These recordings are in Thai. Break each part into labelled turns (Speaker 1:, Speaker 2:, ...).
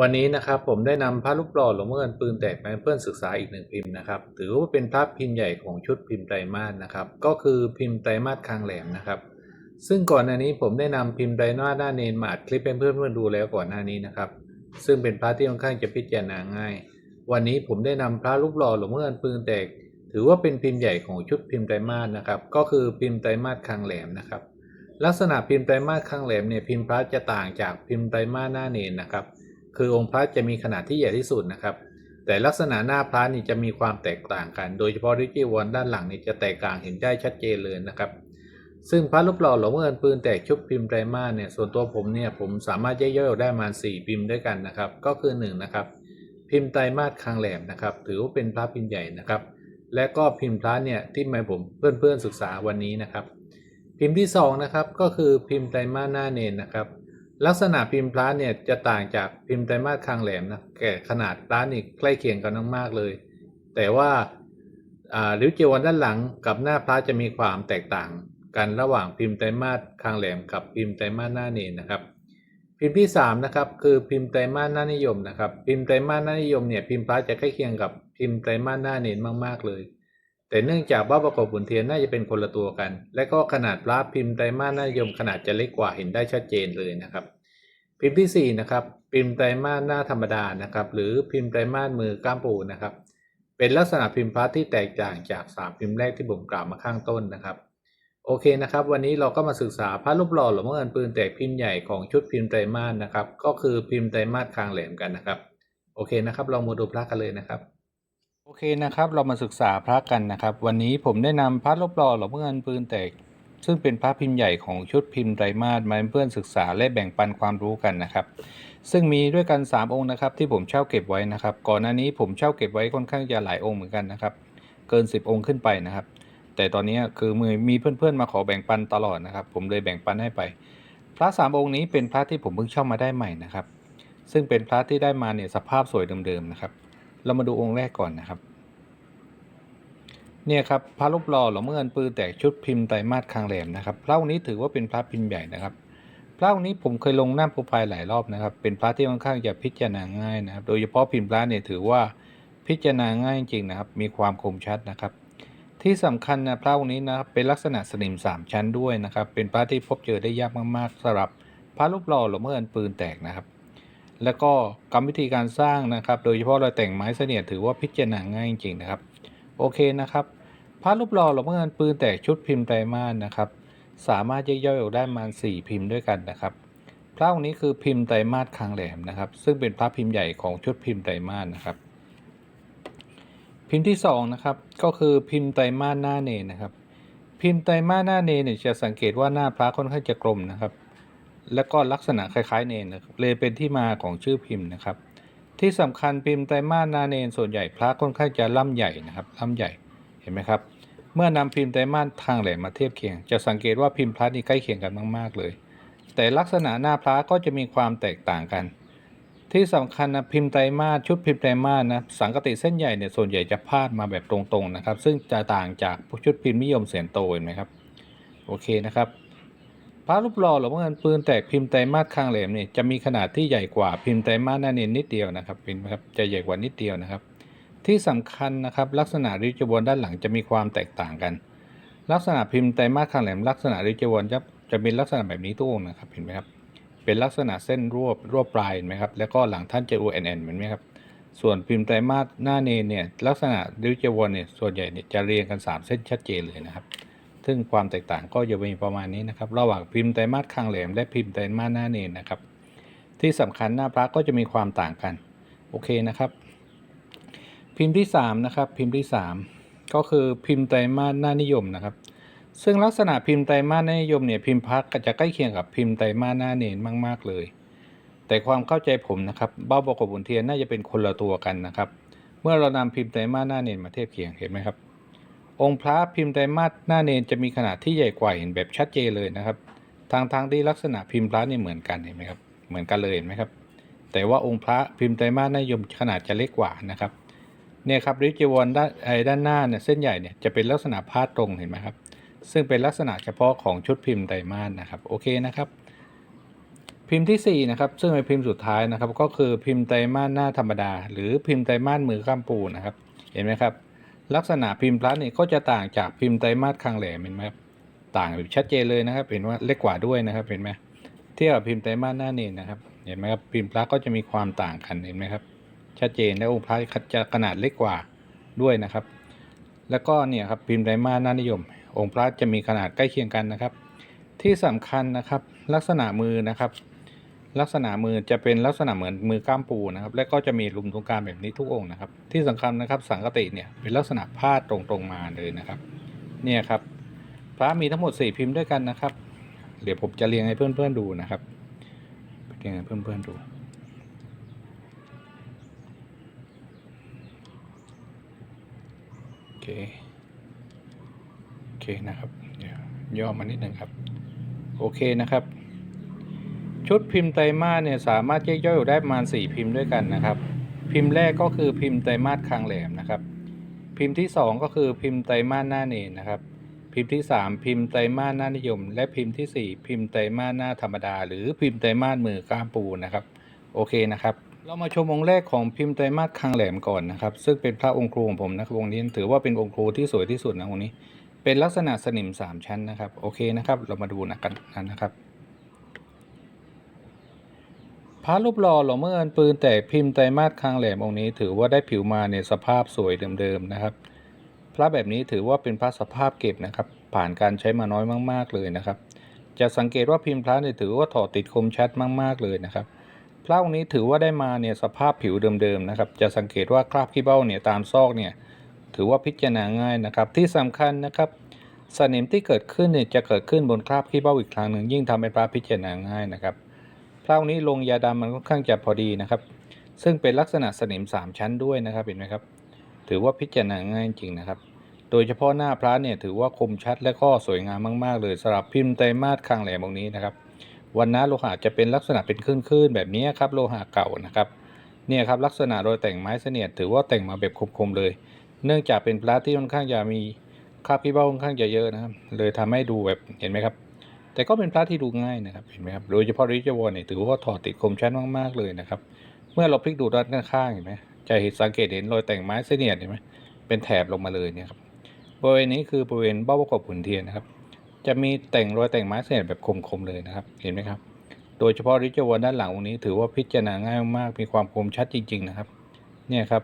Speaker 1: วันนี้นะครับผมได้นำพระรูปหล่อหลวงพ่อเงินปืนแตกมาเพื่อนศึกษาอีกหนึ่งพิมพ์นะครับถือว่าเป็นพระพิมพ์ใหญ่ของชุดพิมพ์ไตรมาสนะครับก็คือพิมพ์ไตรมาสคางแหลมนะครับ ซึ่งก่อนหน้านี้ผมได้นำพิมพ์ไตรมาสหน้าเนนมาอัดคลิปให้เพื่อนๆดูแล้วก่อนหน้านี้นะครับซึ่งเป็นพระที่ค่อนข้างจะพิจารณาง่าย วันนี้ผมได้นำพระรูปหล่อหลวงพ่อเงินปืนแตก ถือว่าเป็นพิมพ์ใหญ่ของชุดพิมพ์ไตรมาสนะครับก็คือพิมพ์ไตรมาสคางแหลมนะครับลักษณะพิมพ์ไตรมาสข้างแหลมเนี่ยพิมพ์พระจะต่างจากพิมพ์ไตรมาสหน้าเนนนะครับ คือองค์พระจะมีขนาดที่ใหญ่ที่สุดนะครับ แต่ลักษณะหน้าพระนี่จะมีความแตกต่างกัน โดยเฉพาะริจีวรด้านหลังนี่จะแตกต่างเห็นได้ชัดเจนเลยนะครับ ซึ่งพระรูปหล่อหลวงพ่อเงินปืนแตกชุบพิมพ์ไตรมาสเนี่ยส่วนตัวผมเนี่ยผมสามารถแยกย่อยออกได้มาณ4พิมพ์ด้วยกันนะครับ ก็คือ1นะครับพิมพ์ไตรมาสคางแหลมนะครับ ถือว่าเป็นพระพิมพ์ใหญ่นะครับ และก็พิมพ์พระเนี่ยที่มายผมเพื่อนๆศึกษาวันนี้นะครับ พิมพ์ที่2นะครับก็คือพิมพ์ไตรมาสหน้าเนนนะครับ ลักษณะพิมพ์พระเนี่ยจะต่างจากพิมพ์ไตรมาสคางแหลมนะแก่ขนาดพระนี่ใกล้เคียงกันมากๆเลย แต่ว่าริ้วเจวันด้านหลังกับหน้าพระจะมีความแตกต่างกันระหว่างพิมพ์ไตรมาสคางแหลมกับพิมพ์ไตรมาสหน้าเนนนะครับ พิมพ์ที่3นะครับคือพิมพ์ไตรมาสหน้านิยมนะครับ พิมพ์ไตรมาสหน้านิยมเนี่ยพิมพ์พระจะใกล้เคียงกับพิมพ์ไตรมาสหน้าเนนมาก ๆเลย แต่เนื่องจากว่าประกอบบุญเทียนน่าจะเป็นคนละตัวกัน และก็ขนาดพระพิมพ์ไตรมาสน้ายมขนาดจะเล็กกว่าเห็นได้ชัดเจนเลยนะครับ พิมพ์ที่4นะครับพิมพ์ไตรมาสหน้าธรรมดานะครับ หรือพิมพ์ไตรมาสมือก้ามปูนะครับ เป็นลักษณะพิมพ์พระที่แตกต่างจาก 3 พิมพ์แรกที่ผมกล่าวมาข้างต้นนะครับโอเคนะครับ วันนี้เราก็มาศึกษาพระรูปหล่อหลวงพ่อเงินปืนแตกพิมพ์ใหญ่ของชุดพิมพ์ไตรมาสนะครับ ก็คือพิมพ์ไตรมาสคางแหลมกันนะครับ โอเคนะครับ ลองมาดูพระกันเลยนะครับ โอเคนะครับเรามาศึกษาพระกันนะครับ วันนี้ผมได้นำพระรูปหล่อหลวงพ่อเงินปืนแตก ซึ่งเป็นพระพิมพ์ใหญ่ของชุดพิมพ์ไตรมาสมาเพื่อนศึกษาและแบ่งปันความรู้กันนะครับ ซึ่งมีด้วยกัน 3 องค์นะครับ ที่ผมเช่าเก็บไว้นะครับ ก่อนหน้านี้ผมเช่าเก็บไว้ค่อนข้างจะหลายองค์เหมือนกันนะครับ เกิน 10 องค์ขึ้นไปนะครับ แต่ตอนนี้คือมือมีเพื่อนๆมาขอแบ่งปันตลอดนะครับ ผมเลยแบ่งปันให้ไป พระสามองค์นี้เป็นพระที่ผมเพิ่งเช่ามาได้ใหม่นะครับ ซึ่งเป็นพระที่ได้มาเนี่ยสภาพสวยเดิมๆนะครับ เรามาดูองค์แรกก่อนนะครับ เนี่ยครับพระรูปหล่อหลวงพ่อเงินปืนแตกชุดพิมพ์ไตรมาสคางแหลมนะครับพระองค์นี้ถือว่าเป็นพระพิมพ์ใหญ่นะครับพระองค์นี้ผมเคยลงหน้าโปรไฟล์หลายรอบนะครับ เป็นพระที่ค่อนข้างจะพิจารณาง่ายนะครับ โดยเฉพาะพิมพ์พระเนี่ยถือว่าพิจารณาง่ายจริงนะครับ มีความคมชัดนะครับ ที่สำคัญนะพระองค์นี้นะครับเป็นลักษณะสนิมสามชั้นด้วยนะครับ เป็นพระที่พบเจอได้ยากมากๆสำหรับพระรูปหล่อหลวงพ่อเงินปืนแตกนะครับ แล้วก็กรรมวิธีการสร้างนะครับ โดยเฉพาะรอยแต่งไม้เสนียดถือว่าพิจารณาง่ายจริงๆนะครับ โอเคนะครับพระรูปหล่อหลวงพ่อเงินปืนแตกชุดพิมพ์ไตรมาสนะครับ สามารถแยกย่อยออกได้ประมาณ4พิมพ์ด้วยกันนะครับ พระองค์นี้คือพิมพ์ไตรมาสคางแหลมนะครับ ซึ่งเป็นพระพิมพ์ใหญ่ของชุดพิมพ์ไตรมาสนะครับ พิมพ์ที่2นะครับก็คือพิมพ์ไตรมาสหน้าเนนนะครับ พิมพ์ไตรมาสหน้าเนนเนี่ยจะสังเกตว่าหน้าพระค่อนข้างจะกลมนะครับ แล้วก็ลักษณะคล้ายๆเนนนะครับเลยเป็นที่มาของชื่อพิมพ์นะครับ ที่สำคัญพิมพ์ไตรมาสนาเนนส่วนใหญ่พระค่อนข้างจะล่ำใหญ่นะครับล่ำใหญ่เห็นไหมครับ เมื่อนำพิมพ์ไตรมาสทางแหลมมาเทียบเคียง จะสังเกตว่าพิมพ์พระนี่ใกล้เคียงกันมากๆเลย แต่ลักษณะหน้าพระก็จะมีความแตกต่างกัน ที่สำคัญนะพิมพ์ไตรมาสชุดพิมพ์ไตรมาสนะสังกติเส้นใหญ่เนี่ยส่วนใหญ่จะพาดมาแบบตรงๆนะครับ ซึ่งจะต่างจากชุดพิมพ์นิยมเสียนโตเห็นไหมครับโอเคนะครับ พระรูปหล่อหลวงพ่อเงินปืนแตกพิมพ์ไตรมาสข้างแหลมเนี่ยจะมีขนาดที่ใหญ่กว่าพิมพ์ไตรมาสหน้าเนนนิดเดียวนะครับเป็นไหมครับจะใหญ่กว่านิดเดียวนะครับ ที่สำคัญนะครับลักษณะริ้วจวนด้านหลังจะมีความแตกต่างกัน ลักษณะพิมพ์ไตรมาสข้างแหลมลักษณะริ้วจวนจะจะเป็นลักษณะแบบนี้ตู้นะครับเห็นไหมครับเป็นลักษณะเส้นรวบรวบปลายเห็นไหมครับแล้วก็หลังท่านจะรูแอนแอนเห็นไหมครับส่วนพิมพ์ไตรมาสหน้าเนนเนี่ยลักษณะริ้วจวนเนี่ยส่วนใหญ่เนี่ยจะเรียงกัน 3 เส้นชัดเจนเลยนะครับ ซึ่งความแตกต่างก็จะมีประมาณนี้นะครับ ระหว่างพิมพ์ไตรมาสข้างแหลมและพิมพ์ไตรมาสหน้าเนนนะครับ ที่สำคัญหน้าพระก็จะมีความต่างกัน โอเคนะครับ พิมพ์ที่3นะครับ พิมพ์ที่ 3 ก็คือพิมพ์ไตรมาสหน้านิยมนะครับ ซึ่งลักษณะพิมพ์ไตรมาสหน้านิยมเนี่ยพิมพ์พักจะใกล้เคียงกับพิมพ์ไตรมาสหน้าเนนมากๆเลย แต่ความเข้าใจผมนะครับ เบ้าประกบบุญเทียนน่าจะเป็นคนละตัวกันนะครับ เมื่อเรานำพิมพ์ไตรมาสหน้าเนนมาเทียบเคียงเห็นไหมครับ องค์พระพิมพ์ไตรมาสหน้าเนนจะมีขนาดที่ใหญ่กว่าเห็นแบบชัดเจนเลยนะครับทางทางที่ลักษณะพิมพ์พระนี่เหมือนกันเห็นไหมครับเหมือนกันเลยเห็นไหมครับ แต่ว่าองค์พระพิมพ์ไตรมาสน้านิยมขนาดจะเล็กกว่านะครับเนี่ยครับริจีวรด้านไอ้ด้านหน้าเนี่ยเส้นใหญ่เนี่ยจะเป็นลักษณะพาดตรงเห็นไหมครับ ซึ่งเป็นลักษณะเฉพาะของชุดพิมพ์ไตรมาสนะครับโอเคนะครับพิมพ์ที่4นะครับซึ่งเป็นพิมพ์สุดท้ายนะครับ ก็คือพิมพ์ไตรมาสหน้าธรรมดา หรือพิมพ์ไตรมาสมือข้ามปูนะครับ เห็นไหมครับ ลักษณะพิมพ์พลัสเนี่ยก็จะต่างจากพิมพ์ไตรมาสคางแหลมเห็นไหมครับต่างแบบชัดเจนเลยนะครับเห็นว่าเล็กกว่าด้วยนะครับเห็นไหมเทียบกับพิมพ์ไตรมาสหน้าเนนนะครับเห็นไหมครับพิมพ์พลัสก็จะมีความต่างกันเห็นไหมครับชัดเจนและองค์พระจะขนาดเล็กกว่าด้วยนะครับ แล้วก็เนี่ยครับพิมพ์ไตรมาสหน้านิยม องค์พระจะมีขนาดใกล้เคียงกันนะครับ ที่สำคัญนะครับลักษณะมือนะครับ ลักษณะมือจะเป็นลักษณะเหมือนมือกล้ามปูนะครับ และก็จะมีลุมตรงกลางแบบนี้ทุกองค์นะครับ ที่สำคัญนะครับสังกติเนี่ยเป็นลักษณะพาดตรงๆมาเลยนะครับ เนี่ยครับพระมีทั้งหมด 4 พิมพ์ด้วยกันนะครับ เดี๋ยวผมจะเรียงให้เพื่อนๆดูนะครับเรียงให้เพื่อนๆดูโอเคโอเคนะครับเดี๋ยวย่อมานิดหนึ่งครับ โอเคนะครับ ชุดพิมพ์ไตรมาสเนี่ยสามารถแยกย่อยออกได้ประมาณ 4 พิมพ์ด้วยกันนะครับ พิมพ์แรกก็คือพิมพ์ไตรมาสคางแหลมนะครับ พิมพ์ที่ 2 ก็คือพิมพ์ไตรมาสหน้าเนนนะครับ พิมพ์ที่ 3 พิมพ์ไตรมาสหน้านิยม และพิมพ์ทีสี่ 4 พิมพ์ไตรมาสหน้าธรรมดา หรือพิมพ์ไตรมาสมือก้ามปูนะครับโอเคนะครับเรามาชมองค์แรกของพิมพ์ไตรมาสคางแหลมก่อนนะครับ ซึ่งเป็นพระองค์ครูของผมนะครับองค์นี้ถือว่าเป็นองค์ครูที่สวยที่สุดนะองค์นี้ เป็นลักษณะสนิมสามชั้นนะครับ โอเคนะครับ เรามาดูนะกันนะครับ พระรูปหล่อหลวงเมื่อเอินปืนแต่พิมพ์ไตรมาสคางแหลมองค์นี้ ถือว่าได้ผิวมาในสภาพสวยเดิมๆนะครับ พระแบบนี้ถือว่าเป็นพระสภาพเก็บนะครับ ผ่านการใช้มาน้อยมาก ๆเลยนะครับ จะสังเกตว่าพิมพ์พระเนี่ยถือว่าถอดติดคมชัดมากๆเลยนะครับพระองค์นี้ถือว่าได้มาเนี่ยสภาพผิวเดิมๆนะครับ จะสังเกตว่าคราบขี้เบ้าเนี่ยตามซอกเนี่ยถือว่าพิจารณาง่ายนะครับ ที่สำคัญนะครับสนิมที่เกิดขึ้นเนี่ยจะเกิดขึ้นบนคราบขี้เบ้าอีกครั้งหนึ่งยิ่งทำให้พระพิจารณาง่ายนะครับ พระองค์นี้ลงยาดำมันค่อนข้างจะพอดีนะครับ ซึ่งเป็นลักษณะสนิม 3 ชั้นด้วยนะครับเห็นไหมครับ ถือว่าพิจารณาง่ายจริงนะครับ โดยเฉพาะหน้าพระเนี่ยถือว่าคมชัดและก็สวยงามมากๆเลยสำหรับพิมพ์ไตรมาสคางแหลมองนี้นะครับวันนะโลหะจะเป็นลักษณะเป็นคลื่นๆแบบนี้ครับโลหะเก่านะครับเนี่ยครับลักษณะโดยแต่งไม้เสนียดถือว่าแต่งมาแบบคมๆเลย เนื่องจากเป็นพระที่ค่อนข้างจะมีคาบขี้เบ้าค่อนข้างจะเยอะนะครับ เลยทำให้ดูแบบเห็นไหมครับ แต่ก็เป็นพระที่ดูง่ายนะครับเห็นไหมครับโดยเฉพาะริจวรเนี่ยถือว่าถอดติดคมชัดมากๆเลยนะครับ เมื่อเราพลิกดูด้านข้างๆเห็นไหมจะเห็นสังเกตเห็นรอยแต่งไม้เสนียดเห็นไหมเป็นแถบลงมาเลยเนี่ยครับบริเวณนี้คือบริเวณเบ้าประกอบหุ่นเทียนนะครับ จะมีแต่งรอยแต่งไม้เสนียดแบบคมๆเลยนะครับ เห็นไหมครับ โดยเฉพาะริจวรด้านหลังองค์นี้ ถือว่าพิจารณาง่ายมากมีความคมชัดจริง ๆนะครับ เนี่ยครับ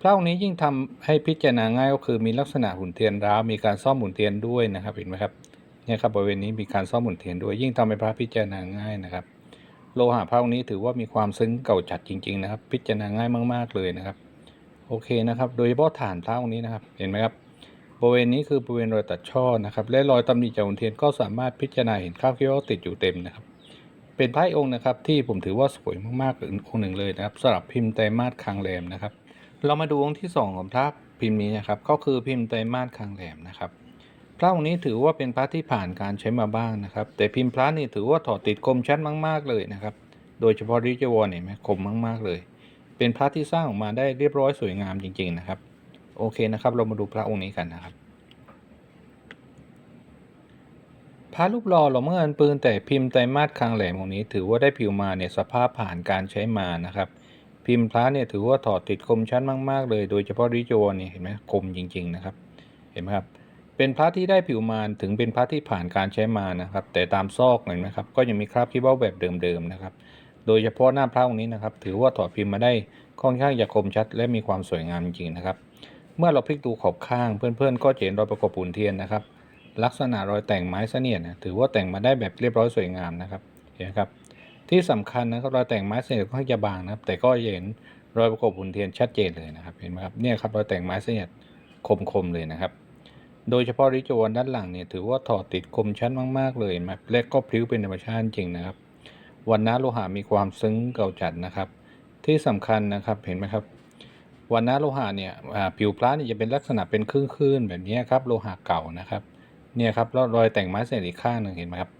Speaker 1: พระองค์นี้ยิ่งทำให้พิจารณาง่ายก็คือมีลักษณะหุ่นเทียนร้าวมีการซ่อมหุ่นเทียนด้วยนะครับเห็นไหมครับ นี่ยครับบริเวณนี้มีการซ่อมหมุนเทียนด้วยยิ่งทำให้พระพิจารณาง่ายนะครับ โลหะพระองค์นี้ถือว่ามีความซึ้งเก่าจัดจริง ๆ นะครับ พิจารณาง่ายมาก ๆเลยนะครับ โอเคนะครับ โดยเฉพาะฐานพระองค์นี้นะครับ เห็นไหมครับบริเวณนี้คือบริเวณรอยตัดช่อนะครับ และรอยตำหนิจากหมุนเทียนก็สามารถพิจารณาเห็นคราบเขี้ยวติดอยู่เต็มนะครับ เป็นพระองค์นะครับ ที่ผมถือว่าสวยมากๆองค์หนึ่งเลยนะครับสำหรับพิมพ์ไตรมาสคางแรมนะครับ เรามาดูองค์ที่ 2 ของพระพิมพ์นี้นะครับ ก็คือพิมพ์ไตรมาสคางแรมนะครับ ระองค์นี้ถือว่าเป็นพระที่ผ่านการใช้มาบ้างนะครับ แต่พิมพ์พระนี่ถือว่าถอดติดคมชัดมาก ๆ เลยนะครับ โดยเฉพาะริจวรเนี่ยไหมคมมาก ๆ เลย เป็นพระที่สร้างออกมาได้เรียบร้อยสวยงามจริง ๆ นะครับ โอเคนะครับ เรามาดูพระองค์นี้กันนะครับพระรูปหล่อหลวงเมื่อเงินปืนแต่พิมพ์ไตรมาสคางแหลมองนี้ ถือว่าได้ผิวมาเนี่ยสภาพผ่านการใช้มานะครับ พิมพ์พระเนี่ยถือว่าถอดติดคมชัดมาก ๆ เลย โดยเฉพาะริโจเนี่ยเห็นไหมคมจริง ๆ นะครับ เห็นไหมครับ เป็นพระที่ได้ผิวมารถึงเป็นพระที่ผ่านการใช้มานะครับ แต่ตามซอกเห็นไหมครับก็ยังมีคราบขี้เบ้าแบบเดิมๆนะครับ โดยเฉพาะหน้าพระองค์นี้นะครับ ถือว่าถอดพิมพ์มาได้ค่อนข้างจะคมชัด และมีความสวยงามจริงๆนะครับ เมื่อเราพลิกดูขอบข้างเพื่อนๆ ก็จะเห็นรอยประกบปุ่นเทียนนะครับ ลักษณะรอยแต่งไม้เสนียดนะถือว่าแต่งมาได้แบบเรียบร้อยสวยงามนะครับเห็นไหมครับที่สำคัญนะครับรอยแต่งไม้เสนียดค่อนข้างจะบางนะครับ แต่ก็เห็นรอยประกบหุ่นเทียนชัดเจนเลยนะครับเห็นไหมครับเนี่ยครับรอยแต่งไม้เสนียดคมๆเลยนะครับ โดยเฉพาะริจวรด้านหลังเนี่ยถือว่าถอดติดคมชัดมาก ๆ เลยนะและก็พลิ้วเป็นธรรมชาติจริงนะครับ วันนะโลหะมีความซึ้งเก่าจัดนะครับ ที่สำคัญนะครับเห็นไหมครับวันนะโลหะเนี่ยผิวพระเนี่ยจะเป็นลักษณะเป็นคลื่นๆแบบนี้ครับโลหะเก่านะครับเนี่ยครับแล้วรอยแต่งไม้เสร็จอีกข้างหนึ่งเห็นไหมครับ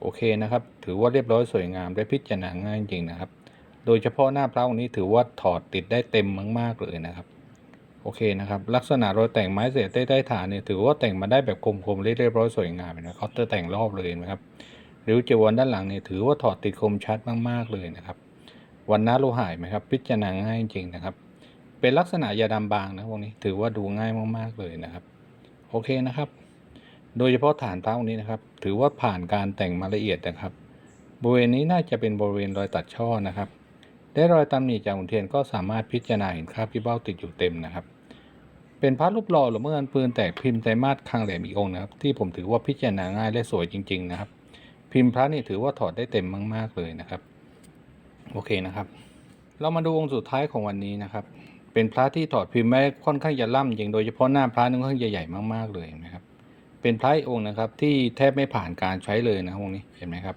Speaker 1: โอเคนะครับ ถือว่าเรียบร้อยสวยงามและพิจารณาง่ายจริงนะครับ โดยเฉพาะหน้าพระองค์นี้ถือว่าถอดติดได้เต็มมาก ๆ เลยนะครับ โอเคนะครับลักษณะรอยแต่งไม้เศษใต้ใต้ฐานเนี่ยถือว่าแต่งมาได้แบบคมๆเรียบร้อยสวยงามเห็นไหมเคาน์เตอร์แต่งรอบเลยนะครับริ้วจีวรด้านหลังเนี่ยถือว่าถอดติดคมชัดมากๆเลยนะครับวันนะโลหะเห็นไหมครับ พิจารณาง่ายจริงนะครับ เป็นลักษณะยาดำบางนะพวกนี้ถือว่าดูง่ายมากๆเลยนะครับ โอเคนะครับ โดยเฉพาะฐานพระองค์นี้นะครับ ถือว่าผ่านการแต่งมาละเอียดนะครับบริเวณนี้น่าจะเป็นบริเวณรอยตัดช่อนะครับ ได้รอยตำหนิจากหุ่นเทียนก็สามารถพิจารณาเห็นคราบที่เบ้าติดอยู่เต็มนะครับ เป็นพระรูปหล่อหรือเมื่อนปืนแตกพิมพ์ไตรมาสคางแหลมอีกองค์นะครับ ที่ผมถือว่าพิจารณาง่ายและสวยจริง ๆ นะครับ พิมพ์พระนี่ถือว่าถอดได้เต็มมาก ๆเลยนะครับ โอเคนะครับ เรามาดูองค์สุดท้ายของวันนี้นะครับ เป็นพระที่ถอดพิมพ์ไว้ค่อนข้างจะล่ำจริงโดยเฉพาะหน้าพระนี่ค่อนข้างใหญ่ๆมากๆเลยนะครับ เป็นพระองค์นะครับที่แทบไม่ผ่านการใช้เลยนะองค์นี้เห็นไหมครับ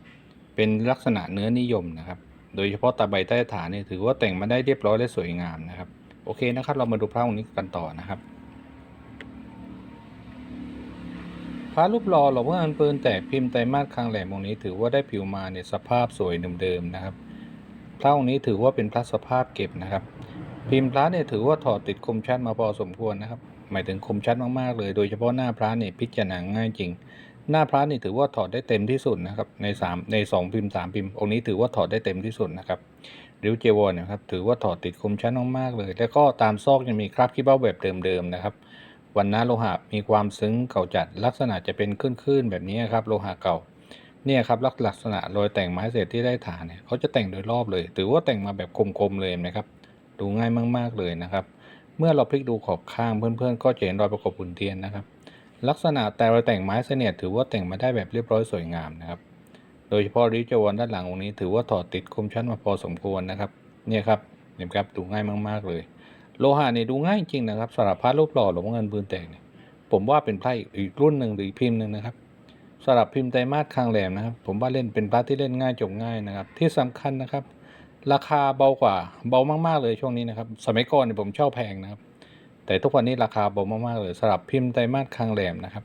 Speaker 1: เป็นลักษณะเนื้อนิยมนะครับ โดยเฉพาะตาใบใต้ฐานนี่ถือว่าแต่งมาได้เรียบร้อยและสวยงามนะครับ โอเคนะครับ เรามาดูพระองค์นี้กันต่อนะครับ พระรูปหล่อหลวงพ่ออันปืนแตกพิมพ์ไตรมาสคางแหลมองค์นี้ ถือว่าได้ผิวมาในสภาพสวยเดิมๆนะครับพระองค์นี้ถือว่าเป็นพระสภาพเก็บนะครับ พิมพ์พระเนี่ยถือว่าถอดติดคมชัดมาพอสมควรนะครับ หมายถึงคมชัดมากๆเลย โดยเฉพาะหน้าพระเนี่ยพิจารณาง่ายจริง หน้าพระนี่ถือว่าถอดได้เต็มที่สุดนะครับ ในสามในสองพิมพ์สามพิมพ์ องค์นี้ถือว่าถอดได้เต็มที่สุดนะครับริ้วเจวอนนะครับถือว่าถอดติดคมชัดมากๆเลย แล้วก็ตามซอกยังมีคราบขี้เบ้าแบบเดิมๆนะครับวันนะโลหะมีความซึ้งเก่าจัดลักษณะจะเป็นคลื่นๆแบบนี้ครับโลหะเก่าเนี่ยครับลักษณะรอยแต่งไม้เศษที่ได้ฐานเนี่ยเขาจะแต่งโดยรอบเลย ถือว่าแต่งมาแบบคมๆเลยนะครับ ดูง่ายมากๆเลยนะครับ เมื่อเราพลิกดูขอบข้างเพื่อนๆ ก็จะเห็นรอยประกบหุ่นเทียนนะครับ ลักษณะแต่รอยแต่งไม้เสนียดถือว่าแต่งมาได้แบบเรียบร้อยสวยงามนะครับ โดยเฉพาะริ้วจวนด้านหลังองค์นี้ถือว่าถอดติดคมชัดมาพอสมควรนะครับ เนี่ยครับเห็นไหมครับดูง่ายมากๆเลย โลหะนี่ดูง่ายจริงนะครับสำหรับพระรูปหล่อหลวงพ่อเงินปืนแตกเนี่ยผมว่าเป็นไพระอีกรุ่นหนึ่งหรือพิมพ์หนึ่งนะครับสำหรับพิมพ์ไตรมาสคางแหลมนะครับ ผมว่าเล่นเป็นพระที่เล่นง่ายจบง่ายนะครับ ที่สำคัญนะครับ ราคาเบากว่าเบามากๆเลยช่วงนี้นะครับ สมัยก่อนเนี่ยผมเช่าแพงนะครับ แต่ทุกวันนี้ราคาเบามากๆเลยสำหรับพิมพ์ไตรมาสคางแหลมนะครับ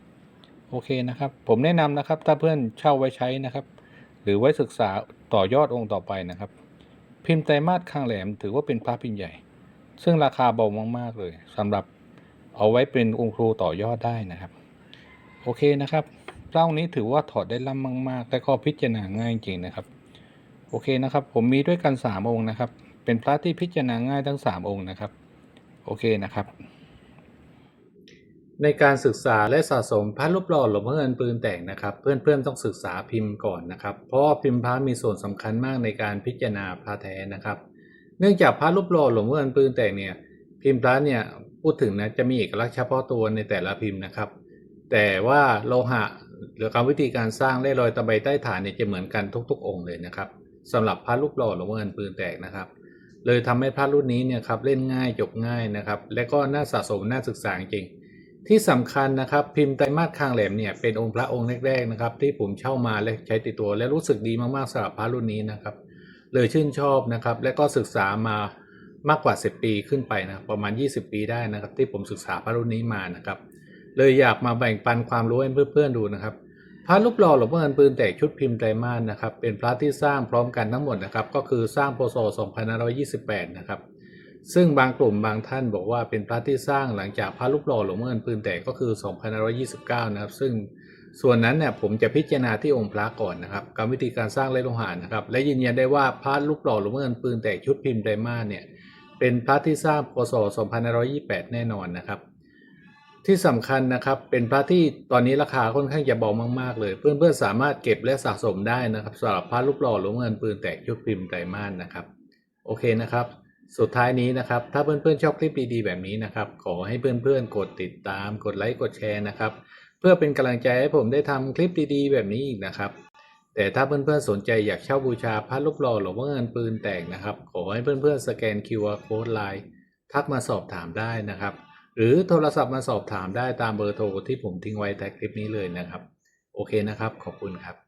Speaker 1: โอเคนะครับ ผมแนะนำนะครับ ถ้าเพื่อนเช่าไว้ใช้นะครับ หรือไว้ศึกษาต่อยอดองค์ต่อไปนะครับ พิมพ์ไตรมาสคางแหลม ถือว่าเป็นพระพิมพ์ใหญ่ ซึ่งราคาเบามากๆเลยสำหรับเอาไว้เป็นองค์ครูต่อยอดได้นะครับ โอเคนะครับเล่านี้ถือว่าถอดได้ล่ำมากๆและก็พิจารณาง่ายจริงนะครับ โอเคนะครับ ผมมีด้วยกัน3องค์นะครับ เป็นพระที่พิจารณาง่ายทั้ง 3 องค์นะครับ โอเคนะครับ ในการศึกษาและสะสมพระรูปหล่อหลวงพ่อเงินปืนแตกนะครับ เพื่อนๆต้องศึกษาพิมพ์ก่อนนะครับ เพราะพิมพ์พระมีส่วนสำคัญมากในการพิจารณาพระแท้นะครับ เนื่องจากพระรูปหล่อหลวงพ่อเงินปืนแตกเนี่ยพิมพ์พระเนี่ยพูดถึงนะจะมีเอกลักษณ์เฉพาะตัวในแต่ละพิมพ์นะครับ แต่ว่าโลหะหรือกรรมวิธีการสร้างและรอยตะไบใต้ฐานเนี่ยจะเหมือนกันทุกๆ องค์เลยนะครับสำหรับพระรูปหล่อหลวงพ่อเงินปืนแตกนะครับ เลยทำให้พระรุ่นนี้เนี่ยครับเล่นง่ายจบง่ายนะครับ และก็น่าสะสมน่าศึกษาจริง ที่สำคัญนะครับ พิมพ์ไตรมาสคางแหลมเนี่ยเป็นองค์พระองค์แรกๆนะครับ ที่ผมเช่ามาและใช้ติดตัว และรู้สึกดีมากๆสำหรับพระรุ่นนี้นะครับ เลยชื่นชอบนะครับ และก็ศึกษามามากกว่า 10 ปีขึ้นไปนะประมาณ 20 ปีได้นะครับ ที่ผมศึกษาพระรุ่นนี้มานะครับ เลยอยากมาแบ่งปันความรู้ให้เพื่อนๆดูนะครับ พระรูปหล่อหลวงพ่อเงินปืนแตกชุดพิมพ์ไตรมาสนะครับ เป็นพระที่สร้างพร้อมกันทั้งหมดนะครับ ก็คือสร้างพศ2528 นะครับ ซึ่งบางกลุ่มบางท่านบอกว่าเป็นพระที่สร้างหลังจากพระรูปหล่อหลวงพ่อเงินปืนแตกก็คือ2529 นะครับ ซึ่งส่วนนั้นเนี่ยผมจะพิจารณาที่องค์พระก่อนนะครับกรรมวิธีการสร้างแลโลหะนะครับ และยืนยันได้ว่าพระรูปหล่อหลวงพ่อเงินปืนแตกชุดพิมพ์ไตรมาสเนี่ยเป็นพระที่สร้างพศ2528 แน่นอนนะครับ ที่สำคัญนะครับเป็นพระที่ตอนนี้ราคาค่อนข้างจะเบามากๆ เลย เพื่อนๆสามารถเก็บและสะสมได้นะครับสำหรับพระรูปหล่อหลวงเงินปืนแตกชุดพิมพ์ไตรมาสนะครับ โอเคนะครับ สุดท้ายนี้นะครับ ถ้าเพื่อนๆชอบคลิปดีๆแบบนี้นะครับ ขอให้เพื่อนๆกดติดตาม กดไลค์กดแชร์นะครับ เพื่อเป็นกำลังใจให้ผมได้ทำคลิปดีๆ แบบนี้อีกนะครับแต่ถ้าเพื่อนๆสนใจอยากเช่าบูชาพระรูปหล่อหลวงพ่อเงินปืนแตกนะครับ ขอให้เพื่อนๆสแกน QR Code Line ทักมาสอบถามได้นะครับ หรือโทรศัพท์มาสอบถามได้ตามเบอร์โทรที่ผมทิ้งไว้ใต้คลิปนี้เลยนะครับ โอเคนะครับ ขอบคุณครับ